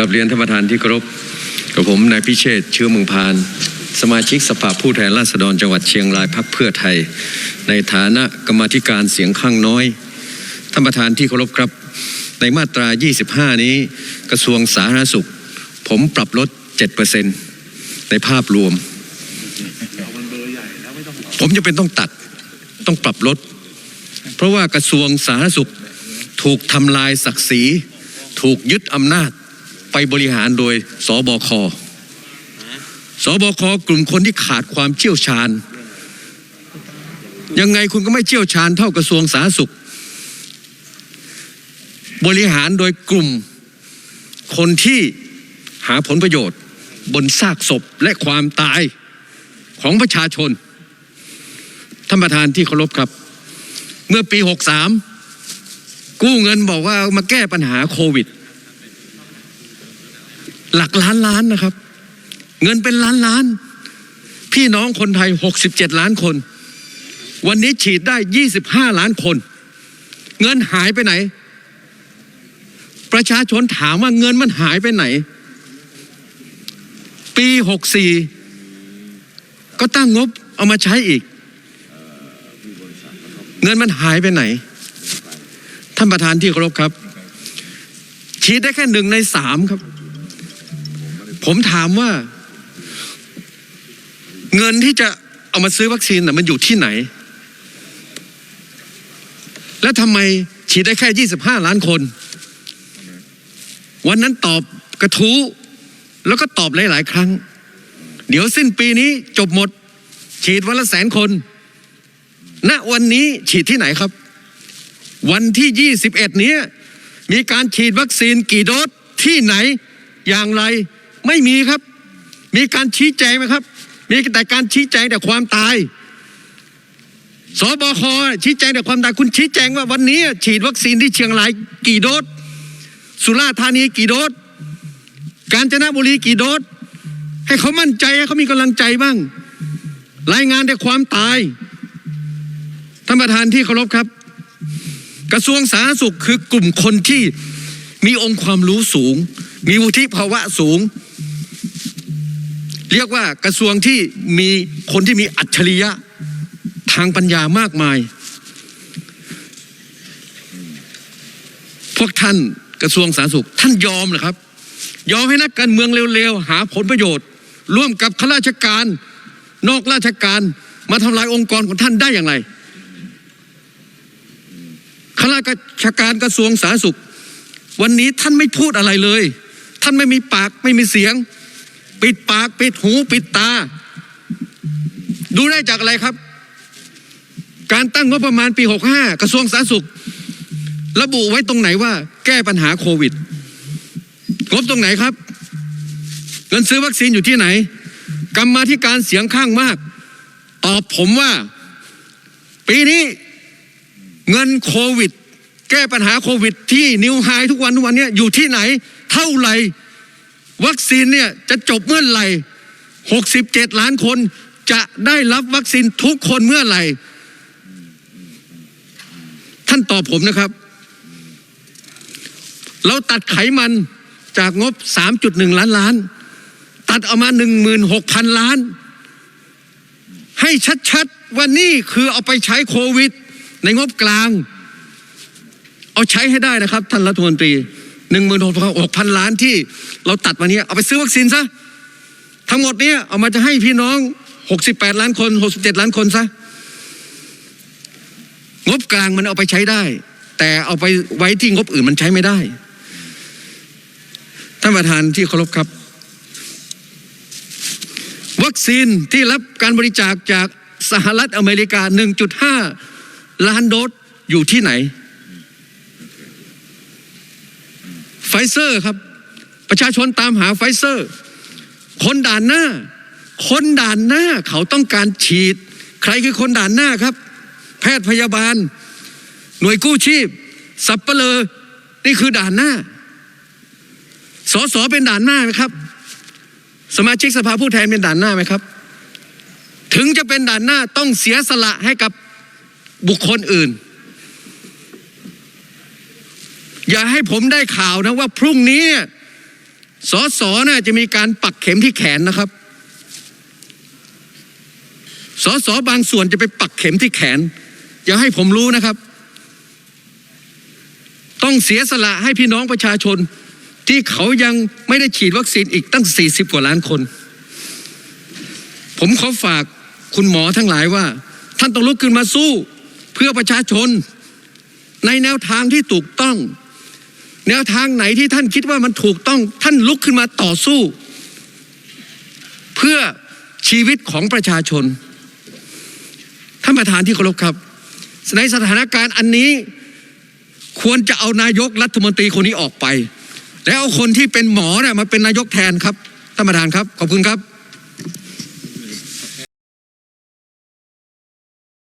กับเรียนท่านประธานที่เคารพกับผมนายพิเชษเชื้อเมืองพาน สมาชิกสภาผู้แทนราษฎรจังหวัดเชียงรายพักเพื่อไทย ในฐานะกรรมธิการเสียงข้างน้อยท่านประธานที่เคารพครับ ในมาตรา 25 นี้ กระทรวงสาธารณสุข ผมปรับลด 7%ในภาพรวม ผมจะเป็นต้องตัดต้องปรับลด เพราะว่ากระทรวงสาธารณสุขถูกทำลายศักดิ์ศรี ถูกยึดอำนาจ ไปบริหารโดยสบคสบคกลุ่มคนที่ขาดความเชี่ยวชาญ ยังไงคุณก็ไม่เชี่ยวชาญเท่ากระทรวงสาธารณสุข บริหารโดยกลุ่มคนที่หาผลประโยชน์ บนซากศพและความตายของประชาชนท่านประธานที่เคารพครับ เมื่อปี 63 กู้เงินบอกว่าเอามาแก้ปัญหาโควิด หลักล้านล้านนะครับ เงินเป็นล้านล้าน พี่น้องคนไทย 67 ล้านคน วันนี้ฉีดได้ 25 ล้านคน เงินหายไปไหน ประชาชนถามว่าเงินมันหายไปไหน ปี 64 ก็ตั้งงบเอามาใช้อีก เงินมันหายไปไหน ท่านประธานที่เคารพครับ ฉีดได้แค่หนึ่งในสามครับ ผมถามว่า เงินที่จะเอามาซื้อวัคซีนน่ะมันอยู่ที่ไหน แล้วทำไมฉีดได้แค่ 25 ล้านคน วันนั้นตอบกระทู้ แล้วก็ตอบหลาย ๆ ครั้ง เดี๋ยวสิ้นปีนี้จบหมด ฉีดวันละแสนคนณวันนี้ฉีดที่ไหนครับ วันที่ 21 นี้มีการฉีดวัคซีนกี่โดสที่ไหนอย่างไร ไม่มีครับ มีการชี้แจงไหมครับ มีแต่การชี้แจงแต่ความตายสบคชี้แจงแต่ความตายคุณชี้แจงว่าวันนี้ฉีดวัคซีนที่เชียงรายกี่โดสสุราษฎร์ธานีกี่โดสกาญจนบุรีกี่โดสให้เขามั่นใจให้เขามีกำลังใจบ้าง รายงานแต่ความตายท่านประธานที่เคารพครับ กระทรวงสาธารณสุขคือกลุ่มคนที่มีองค์ความรู้สูง มีวุฒิภาวะสูง เรียกว่ากระทรวงที่มีคนที่มีอัจฉริยะทางปัญญามากมาย พวกท่านกระทรวงสาธารณสุข ท่านยอมเหรอครับ ยอมให้นักการเมืองเร็วๆ หาผลประโยชน์ ร่วมกับข้าราชการ นอกราชการมาทำลายองค์กรของท่านได้อย่างไรข้าราชการกระทรวงสาธารณสุข วันนี้ท่านไม่พูดอะไรเลย ท่านไม่มีปากไม่มีเสียง ปิดปากปิดหูปิดตา ดูได้จากอะไรครับ การตั้งงบประมาณปี 65 กระทรวงสาธารณสุข ระบุไว้ตรงไหนว่า แก้ปัญหาโควิดงบตรงไหนครับเงินซื้อวัคซีนอยู่ที่ไหน กรรมาธิการเสียงข้างมาก ตอบผมว่า ปีนี้เงินโควิด แก้ปัญหาโควิด ที่นิวไฮทุกวันทุกวันเนี้ยอยู่ที่ไหน เท่าไหร่ วัคซีนเนี่ยจะจบเมื่อไหร่ 67 ล้านคนจะได้รับวัคซีนทุกคนเมื่อไหร่ ท่านตอบผมนะครับ เราตัดไขมันจากงบ 3.1 ล้านล้าน ตัดออกมา 16,000 ล้าน ให้ชัดๆว่านี่คือเอาไปใช้โควิด ในงบกลาง เอาใช้ให้ได้นะครับ ท่านรัฐมนตรี หนึ่งหมื่นหกพันล้านที่เราตัดมาเนี้ยเอาไปซื้อวัคซีนซะทั้งหมดเนี้ยเอามาจะให้พี่น้องหกสิบแปดล้านคนหกสิบเจ็ดล้านคนซะงบกลางมันเอาไปใช้ได้ แต่เอาไปไว้ที่งบอื่นมันใช้ไม่ได้ท่านประธานที่เคารพครับ วัคซีนที่รับการบริจาคจากสหรัฐอเมริกา 1.5 ล้านโดสอยู่ที่ไหน ไฟ เซอร์ครับ ประชาชนตามหาไฟเซอร์ คนด่านหน้า คนด่านหน้าเขาต้องการฉีด ใครคือคนด่านหน้าครับ แพทย์พยาบาล หน่วยกู้ชีพ สับเปลอนี่คือด่านหน้าสสเป็นด่านหน้าไหมครับ สมาชิกสภาผู้แทนเป็นด่านหน้าไหมครับ ถึงจะเป็นด่านหน้าต้องเสียสละให้กับบุคคลอื่น อย่าให้ผมได้ข่าวนะว่าพรุ่งนี้สอสอน่จะมีการปักเข็มที่แขนนะครับสอสอบางส่วนจะไปปักเข็มที่แขน อย่าให้ผมรู้นะครับ ต้องเสียสละให้พี่น้องประชาชน ที่เขายังไม่ได้ฉีดวัคซีนอีกตั้ง 40 กว่าล้านคน ผมขอฝากคุณหมอทั้งหลายว่า ท่านต้องลุกขึ้นมาสู้ เพื่อประชาชน ในแนวทางที่ถูกต้อง แนวทางไหนที่ท่านคิดว่ามันถูกต้องท่านลุกขึ้นมาต่อสู้ เพื่อชีวิตของประชาชน ท่านประธานที่เคารพครับ ในสถานการณ์อันนี้ควรจะเอานายกรัฐมนตรีคนนี้ออกไป แล้วเอาคนที่เป็นหมอเนี่ยมาเป็นนายกแทนครับท่านประธานครับ ขอบคุณครับ